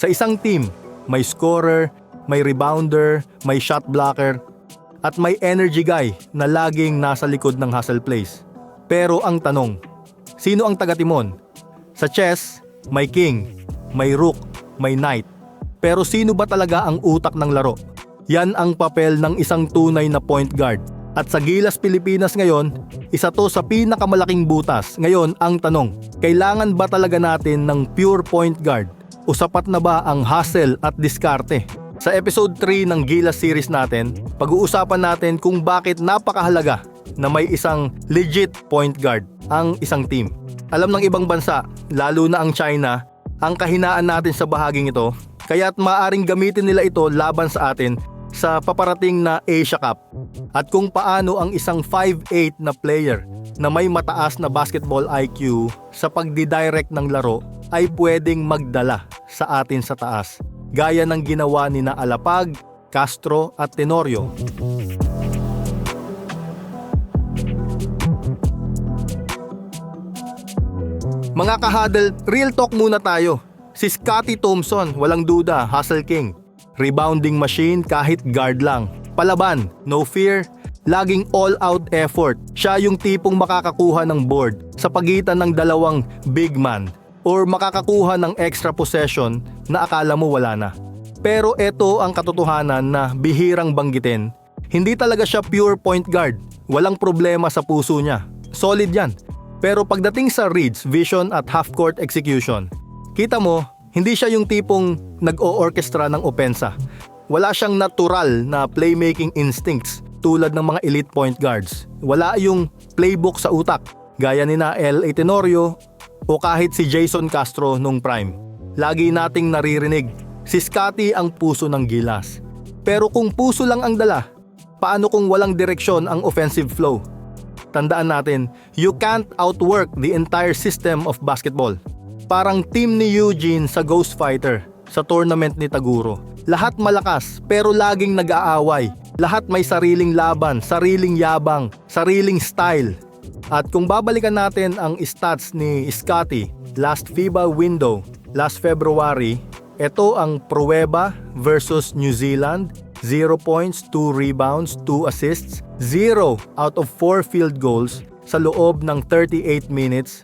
Sa isang team, may scorer, may rebounder, may shot blocker, at may energy guy na laging nasa likod ng hustle plays. Pero ang tanong, sino ang taga-timon? Sa chess, may king, may rook, may knight. Pero sino ba talaga ang utak ng laro? Yan ang papel ng isang tunay na point guard. At sa Gilas Pilipinas ngayon, isa to sa pinakamalaking butas. Ngayon, ang tanong, kailangan ba talaga natin ng pure point guard? O sapat na ba ang hustle at diskarte? Sa episode 3 ng Gilas series natin, pag-uusapan natin kung bakit napakahalaga na may isang legit point guard ang isang team. Alam ng ibang bansa, lalo na ang China, ang kahinaan natin sa bahaging ito, kaya't maaring gamitin nila ito laban sa atin sa paparating na Asia Cup. At kung paano ang isang 5'8 na player na may mataas na basketball IQ sa pagdidirect ng laro ay pwedeng magdala sa atin sa taas. Gaya ng ginawa ni na Alapag, Castro at Tenorio. Mga kahadal, real talk muna tayo. Si Scotty Thompson, walang duda, hustle king. Rebounding machine kahit guard lang. Palaban, no fear, laging all-out effort. Siya yung tipong makakakuha ng board sa pagitan ng dalawang big man or makakakuha ng extra possession na akala mo wala na. Pero ito ang katotohanan na bihirang banggitin. Hindi talaga siya pure point guard. Walang problema sa puso niya. Solid yan. Pero pagdating sa reads, vision at half-court execution, kita mo, hindi siya yung tipong nag-o-orchestra ng opensa. Wala siyang natural na playmaking instincts tulad ng mga elite point guards. Wala yung playbook sa utak, gaya ni na L.A. Tenorio o kahit si Jason Castro nung prime. Lagi nating naririnig, si Scotty ang puso ng gilas. Pero kung puso lang ang dala, paano kung walang direksyon ang offensive flow? Tandaan natin, you can't outwork the entire system of basketball. Parang team ni Eugene sa Ghost Fighter sa tournament ni Taguro. Lahat malakas pero laging nag-aaway. Lahat may sariling laban, sariling yabang, sariling style. At kung babalikan natin ang stats ni Scotty last FIBA window, last February, ito ang Prueba versus New Zealand 0 points, 2 rebounds, 2 assists, 0 out of 4 field goals sa loob ng 38 minutes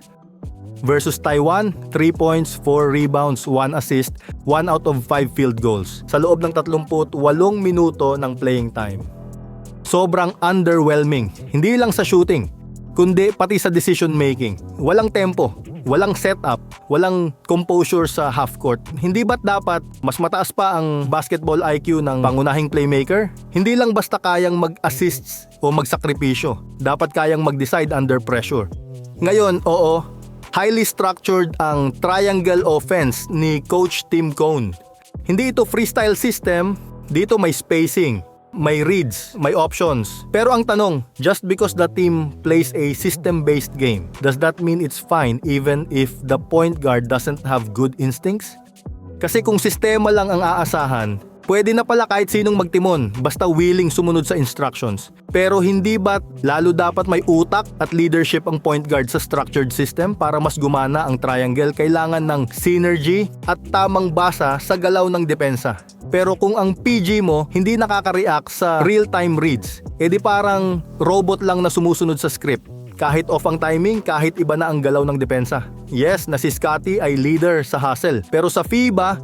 versus Taiwan, 3 points, 4 rebounds, 1 assist, 1 out of 5 field goals sa loob ng 38 minuto ng playing time. Sobrang underwhelming, hindi lang sa shooting, kundi pati sa decision making. Walang tempo, walang setup, walang composure sa half court. Hindi ba't dapat mas mataas pa ang basketball IQ ng pangunahing playmaker? Hindi lang basta kayang mag-assists o magsakripisyo. Dapat kayang mag-decide under pressure. Ngayon, oo, highly structured ang triangle offense ni Coach Tim Cone. Hindi ito freestyle system, dito may spacing, may reads, may options. Pero ang tanong, just because the team plays a system-based game, does that mean it's fine even if the point guard doesn't have good instincts? Kasi kung sistema lang ang aasahan, pwede na pala kahit sinong magtimon basta willing sumunod sa instructions. Pero hindi ba't lalo dapat may utak at leadership ang point guard sa structured system para mas gumana ang triangle kailangan ng synergy at tamang basa sa galaw ng depensa. Pero kung ang PG mo hindi nakaka-react sa real-time reads, edi parang robot lang na sumusunod sa script. Kahit off ang timing, kahit iba na ang galaw ng depensa. Yes, na si Scotty ay leader sa hustle. Pero sa FIBA,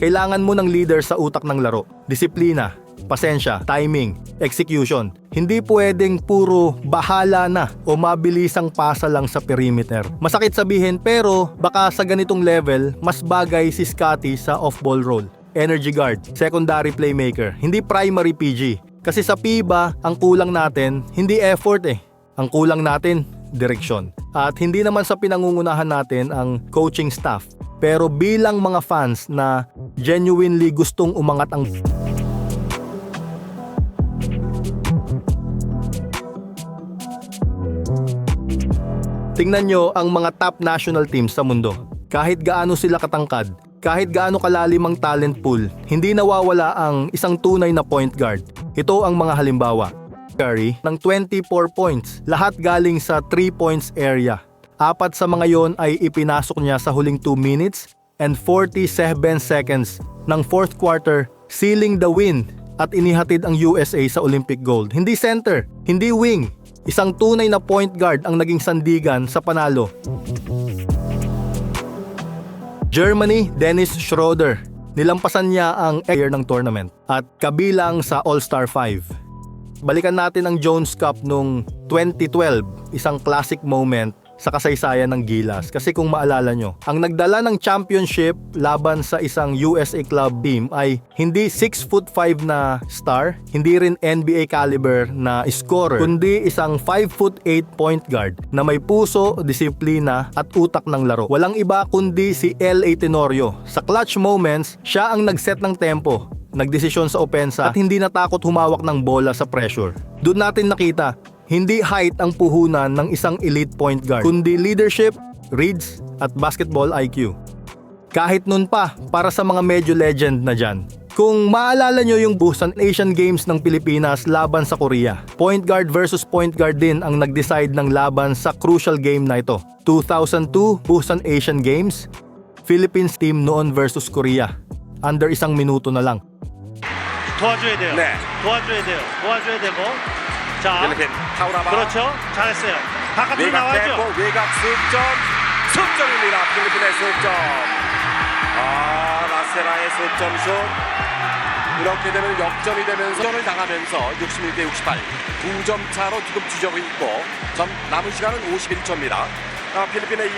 kailangan mo ng leader sa utak ng laro. Disiplina, pasensya, timing, execution. Hindi pwedeng puro bahala na o mabilisang pasa lang sa perimeter. Masakit sabihin pero baka sa ganitong level, mas bagay si Scotty sa off-ball role. Energy guard, secondary playmaker, hindi primary PG. Kasi sa FIBA, ang kulang natin, hindi effort eh. Ang kulang natin, direksyon. At hindi naman sa pinangungunahan natin ang coaching staff. Pero bilang mga fans na genuinely gustong umangat ang Tingnan nyo ang mga top national teams sa mundo. Kahit gaano sila katangkad, kahit gaano kalalim ang talent pool, hindi nawawala ang isang tunay na point guard. Ito ang mga halimbawa. Curry ng 24 points, lahat galing sa 3 points area. Apat sa mga yon ay ipinasok niya sa huling 2 minutes and 47 seconds ng fourth quarter, sealing the win at inihatid ang USA sa Olympic gold. Hindi center, hindi wing. Isang tunay na point guard ang naging sandigan sa panalo. Germany, Dennis Schroeder. Nilampasan niya ang player ng tournament at kabilang sa All-Star 5. Balikan natin ang Jones Cup nung 2012, isang classic moment sa kasaysayan ng Gilas. Kasi kung maalala nyo, ang nagdala ng championship laban sa isang USA club team ay hindi 6 foot 5 na star, hindi rin NBA caliber na scorer, kundi isang 5 foot 8 point guard na may puso, disiplina at utak ng laro. Walang iba kundi si L.A. Tenorio. Sa clutch moments, siya ang nagset ng tempo nagdesisyon sa opensa at hindi natakot humawak ng bola sa pressure. Doon natin nakita, hindi height ang puhunan ng isang elite point guard, kundi leadership, reads, at basketball IQ. Kahit nun pa, para sa mga medyo legend na dyan. Kung maalala nyo yung Busan Asian Games ng Pilipinas laban sa Korea, point guard versus point guard din ang nag-decide ng laban sa crucial game na ito. 2002 Busan Asian Games, Philippines team noon versus Korea. Under isang minuto na lang. 도와줘야 돼요. 네. 도와줘야 돼요. 도와줘야 되고. 자, 필리핀 타우라바 그렇죠. 잘했어요. 바깥으로 외곽 나와야죠. 템포 외곽 승점 승점입니다 필리핀의 승점 아 라세라의 승점슛 이렇게 되면 역전이 되면서 전을 당하면서 61대 68 2점 차로 지금 뒤져고 있고 점 남은 시간은 51초입니다 아, 필리핀의 이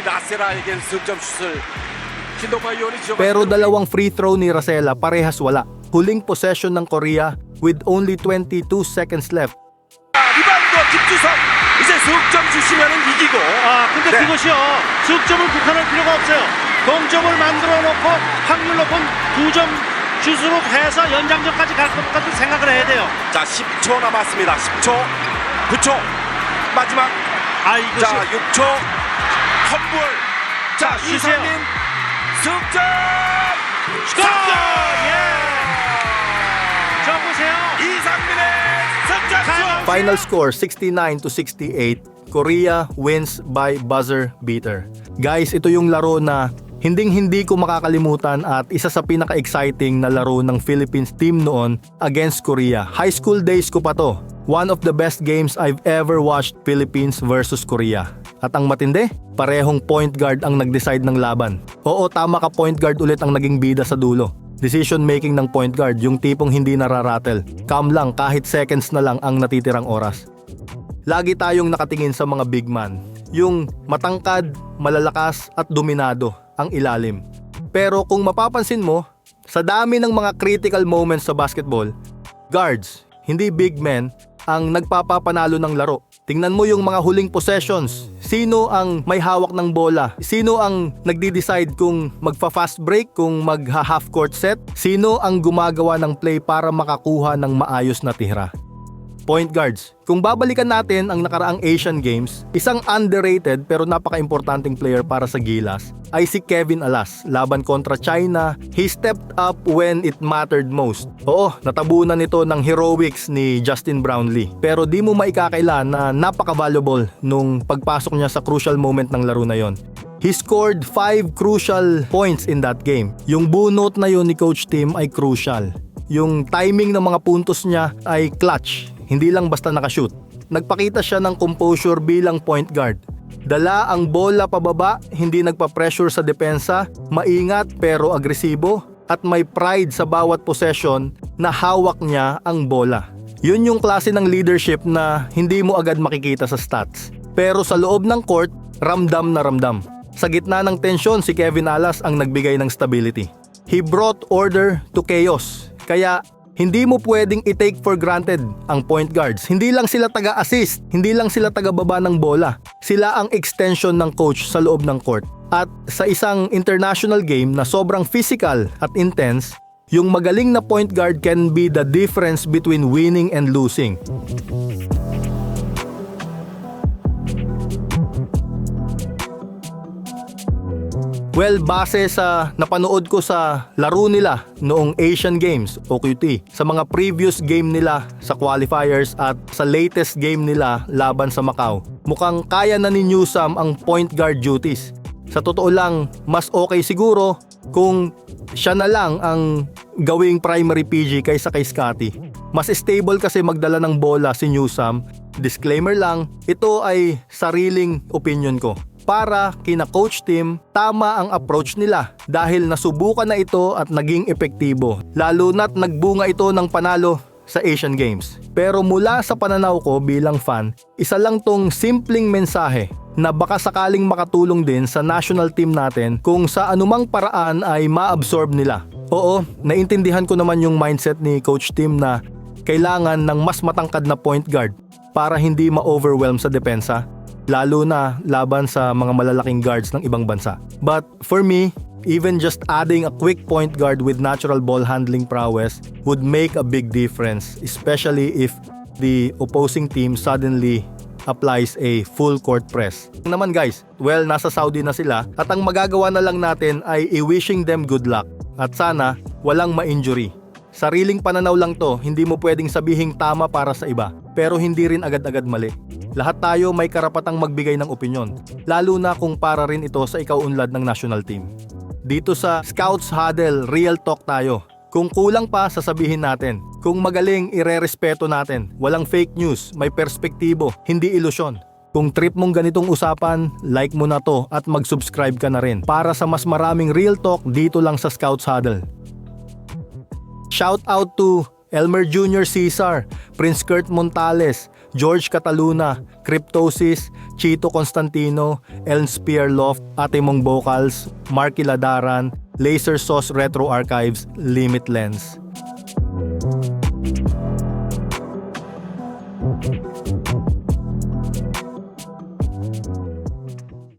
신동파 의원이 지적 Pero dalawang free throw ni Rosella parehas wala. Huling possession ng Korea with only 22 seconds left. 김주성 이제 승점 주시면 이기고 아, 근데 네. 그것이요. 득점을 북한할 필요가 없어요. 동점을 만들어 놓고 확률 높은 두점 슛으로 해서 연장전까지 갈 것까지 생각을 해야 돼요. 자 10초 남았습니다 10초 9초 마지막 아, 이것이 자 6초 헛볼 자 슛이에요. 이상민 승점 골! 예! 저 보세요. 이상민의 Final score 69 to 68. Korea wins by buzzer beater. Guys, ito yung laro na hinding hindi ko makakalimutan at isa sa pinaka-exciting na laro ng Philippines team noon against Korea. High school days ko pa to. One of the best games I've ever watched Philippines versus Korea. At ang matindi, parehong point guard ang nag-decide ng laban. Oo, tama ka point guard ulit ang naging bida sa dulo. Decision making ng point guard, yung tipong hindi nararatel. Calm lang kahit seconds na lang ang natitirang oras. Lagi tayong nakatingin sa mga big man. Yung matangkad, malalakas at dominado ang ilalim. Pero kung mapapansin mo, sa dami ng mga critical moments sa basketball, guards, hindi big men, ang nagpapapanalo ng laro. Tingnan mo yung mga huling possessions. Sino ang may hawak ng bola? Sino ang nagdi-decide kung magfa-fast break, kung magha-half court set? Sino ang gumagawa ng play para makakuha ng maayos na tira? Point guards. Kung babalikan natin ang nakaraang Asian Games, isang underrated pero napaka-importanting player para sa Gilas ay si Kevin Alas. Laban kontra China, he stepped up when it mattered most. Oo, natabunan nito ng heroics ni Justin Brownlee. Pero di mo maikakaila na napaka-valuable nung pagpasok niya sa crucial moment ng laro na yon. He scored 5 crucial points in that game. Yung bunot na yun ni Coach Tim ay crucial. Yung timing ng mga puntos niya ay clutch, hindi lang basta nakashoot. Nagpakita siya ng composure bilang point guard. Dala ang bola pababa, hindi nagpa-pressure sa depensa, maingat pero agresibo, at may pride sa bawat possession na hawak niya ang bola. Yun yung klase ng leadership na hindi mo agad makikita sa stats. Pero sa loob ng court, ramdam na ramdam. Sa gitna ng tensyon, si Kevin Alas ang nagbigay ng stability. He brought order to chaos. Kaya hindi mo pwedeng i-take for granted ang point guards. Hindi lang sila taga-assist, hindi lang sila taga-baba ng bola. Sila ang extension ng coach sa loob ng court. At sa isang international game na sobrang physical at intense, yung magaling na point guard can be the difference between winning and losing. Well, base sa napanood ko sa laro nila noong Asian Games o QT, sa mga previous game nila sa qualifiers at sa latest game nila laban sa Macau, mukhang kaya na ni Newsam ang point guard duties. Sa totoo lang, mas okay siguro kung siya na lang ang gawing primary PG kaysa kay Scotty. Mas stable kasi magdala ng bola si Newsam. Disclaimer lang, ito ay sariling opinion ko. Para kina coach team, tama ang approach nila dahil nasubukan na ito at naging epektibo. Lalo na't nagbunga ito ng panalo sa Asian Games. Pero mula sa pananaw ko bilang fan, isa lang tong simpleng mensahe na baka sakaling makatulong din sa national team natin kung sa anumang paraan ay ma-absorb nila. Oo, naintindihan ko naman yung mindset ni Coach Tim na kailangan ng mas matangkad na point guard para hindi ma-overwhelm sa depensa, lalo na laban sa mga malalaking guards ng ibang bansa. But for me, even just adding a quick point guard with natural ball handling prowess would make a big difference, especially if the opposing team suddenly applies a full court press. Naman guys, well nasa Saudi na sila at ang magagawa na lang natin ay i-wishing them good luck at sana walang ma-injury. Sariling pananaw lang to, hindi mo pwedeng sabihing tama para sa iba, pero hindi rin agad-agad mali. Lahat tayo may karapatang magbigay ng opinyon, lalo na kung para rin ito sa ikaunlad ng national team. Dito sa Scouts Huddle, real talk tayo. Kung kulang pa, sasabihin natin. Kung magaling, irerespeto natin. Walang fake news, may perspektibo, hindi ilusyon. Kung trip mong ganitong usapan, like mo na to at mag-subscribe ka na rin para sa mas maraming real talk dito lang sa Scouts Huddle. Shout out to Elmer Jr. Cesar, Prince Kurt Montales, George Cataluna, Cryptosis, Chito Constantino, Elm Spear Loft, Ate Mong Vocals, Marky Ladaran, Laser Sauce Retro Archives, Limit Lens.